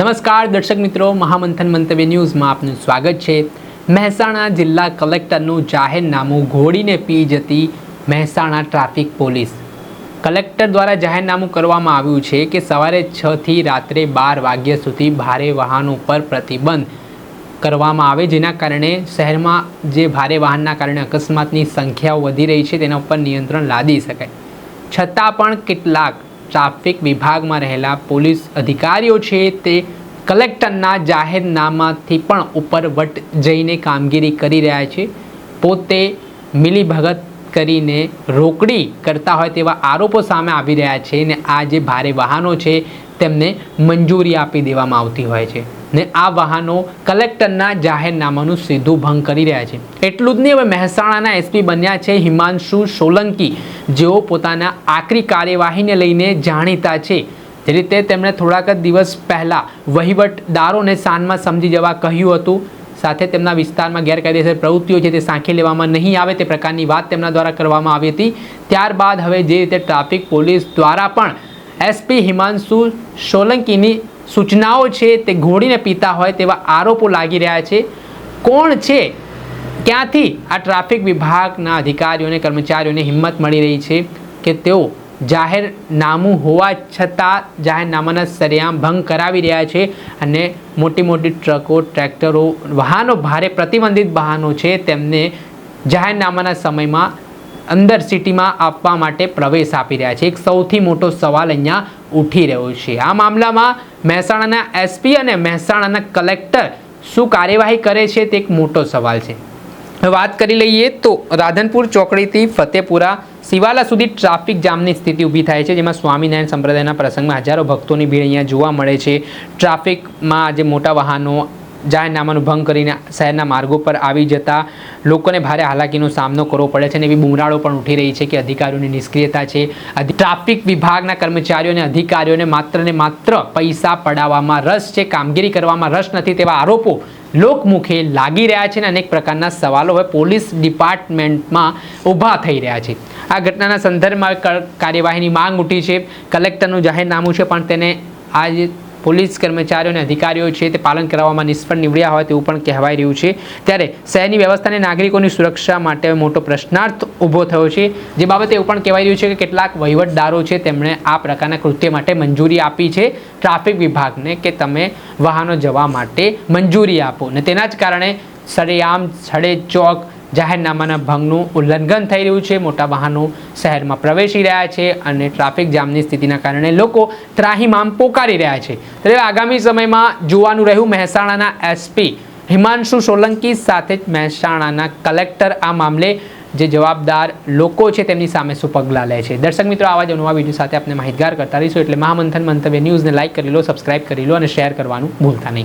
નમસ્કાર દર્શક મિત્રો, મહામંથન મંતવ્ય ન્યૂઝમાં આપનું સ્વાગત છે. મહેસાણા જિલ્લા કલેક્ટરનું જાહેરનામું ઘોડીને પી જતી મહેસાણા ટ્રાફિક પોલીસ. કલેક્ટર દ્વારા જાહેરનામું કરવામાં આવ્યું છે કે સવારે છથી રાત્રે બાર વાગ્યા સુધી ભારે વાહનો પર પ્રતિબંધ કરવામાં આવે, જેના કારણે શહેરમાં જે ભારે વાહનના કારણે અકસ્માતની સંખ્યાઓ વધી રહી છે, તેના ઉપર નિયંત્રણ લાદી શકાય. છતાં પણ કેટલાક ટ્રાફિક વિભાગમાં રહેલા પોલીસ અધિકારીઓ છે તે કલેક્ટરના જાહેરનામાથી પણ ઉપર વટ જઈને કામગીરી કરી રહ્યા છે. પોતે મિલીભગત કરીને રોકડી કરતા હોય તેવા આરોપો સામે આવી રહ્યા છે ને આ જે ભારે વાહનો છે તેમને મંજૂરી આપી દેવામાં આવતી હોય છે. ને આ વાહનો કલેક્ટરના જાહેરનામાનું સીધું ભંગ કરી રહ્યા છે. એટલું જ નહીં, હવે મહેસાણાના એસપી બન્યા છે હિમાંશુ સોલંકી. જેઓ પોતાના આકરી કાર્યવાહીને લઈને જાણીતા છે. જે રીતે તેમણે થોડાક જ દિવસ પહેલાં વહીવટદારોને શાનમાં સમજી જવા કહ્યું હતું. સાથે તેમના વિસ્તારમાં ગેરકાયદેસર પ્રવૃત્તિઓ છે તે સાંખી લેવામાં નહીં આવે તે પ્રકારની વાત તેમના દ્વારા કરવામાં આવી હતી. ત્યારબાદ હવે જે રીતે ટ્રાફિક પોલીસ દ્વારા પણ એસપી હિમાંશુ સોલંકીની સૂચનાઓ છે તે ઘોડીને પીતા હોય તેવા આરોપો લાગી રહ્યા છે. કોણ છે? ક્યાંથી આ ટ્રાફિક વિભાગના અધિકારીઓને, કર્મચારીઓને હિંમત મળી રહી છે કે તેઓ જાહેરનામું હોવા છતાં જાહેરનામાના સરેઆમ ભંગ કરાવી રહ્યા છે અને મોટી મોટી ટ્રકો, ટ્રેક્ટરો, વાહનો ભારે પ્રતિબંધિત વાહનો છે તેમને જાહેરનામાના સમયમાં અંદર સિટીમાં આપવા માટે પ્રવેશ આપી રહ્યા છે. એક સૌથી મોટો સવાલ અહીંયા ઉઠી રહ્યો છે. આ મામલામાં મહેસાણાના એસપી અને મહેસાણાના કલેક્ટર શું કાર્યવાહી કરે છે તે એક મોટો સવાલ છે. વાત કરી લઈએ તો રાધનપુર ચોકડીથી ફતેપુરા શિવાલા સુધી ટ્રાફિક જામની સ્થિતિ ઊભી થાય છે, જેમાં સ્વામિનારાયણ સંપ્રદાયના પ્રસંગમાં હજારો ભક્તોની ભીડ અહીંયા જોવા મળે છે. ટ્રાફિકમાં જે મોટા વાહનો જાહેરનામાનું ભંગ કરીને શહેરના માર્ગો પર આવી જતા લોકોને ભારે હાલાકીનો સામનો કરવો પડે છે અને એવી બુમરાળો પણ ઉઠી રહી છે કે અધિકારીઓની નિષ્ક્રિયતા છે. ટ્રાફિક વિભાગના કર્મચારીઓ અને અધિકારીઓને માત્ર ને માત્ર પૈસા પડાવવામાં રસ છે, કામગીરી કરવામાં રસ નથી તેવા આરોપો લોકમુખે લાગી રહ્યા છે અને અનેક પ્રકારના સવાલો હવે પોલીસ ડિપાર્ટમેન્ટમાં ઊભા થઈ રહ્યા છે. આ ઘટનાના સંદર્ભમાં કાર્યવાહીની માંગ ઉઠી છે. કલેક્ટરનું જાહેરનામું છે, પણ તેને આ જે પોલીસ કર્મચારીઓ અને અધિકારીઓ છે તે પાલન કરાવવામાં નિષ્ફળ નીવડ્યા હોય તેવું પણ કહેવાઈ રહ્યું છે. ત્યારે શહેરની વ્યવસ્થા અને નાગરિકોની સુરક્ષા માટે મોટો પ્રશ્નાર્થ ઊભો થયો છે. જે બાબતે એવું પણ કહેવાઈ રહ્યું છે કે કેટલાક વહીવટદારો છે તેમણે આ પ્રકારના કૃત્ય માટે મંજૂરી આપી છે ટ્રાફિક વિભાગને કે તમે વાહનો જવા માટે મંજૂરી આપો. ને તેના જ કારણે સરેઆમ સડે ચોક જાહેરનામાના ભંગનું ઉલ્લંઘન થઈ રહ્યું છે. મોટા વાહનો શહેરમાં પ્રવેશી રહ્યા છે અને ટ્રાફિક જામની સ્થિતિના કારણે લોકો ત્રાહીમામ પોકારી રહ્યા છે. ત્યારે આગામી સમયમાં જોવાનું રહ્યું મહેસાણાના એસપી હિમાંશુ સોલંકી સાથે જ મહેસાણાના કલેક્ટર આ મામલે જે જવાબદાર લોકો છે તેમની સામે શું પગલાં લે છે. દર્શક મિત્રો, આવા જ નવા વીડિયો સાથે આપણે માહિતગાર કરતા રહીશું. એટલે મહામંથન મંતવ્ય ન્યૂઝને લાઇક કરી લો, સબસ્ક્રાઇબ કરી લો અને શેર કરવાનું ભૂલતા નહીં.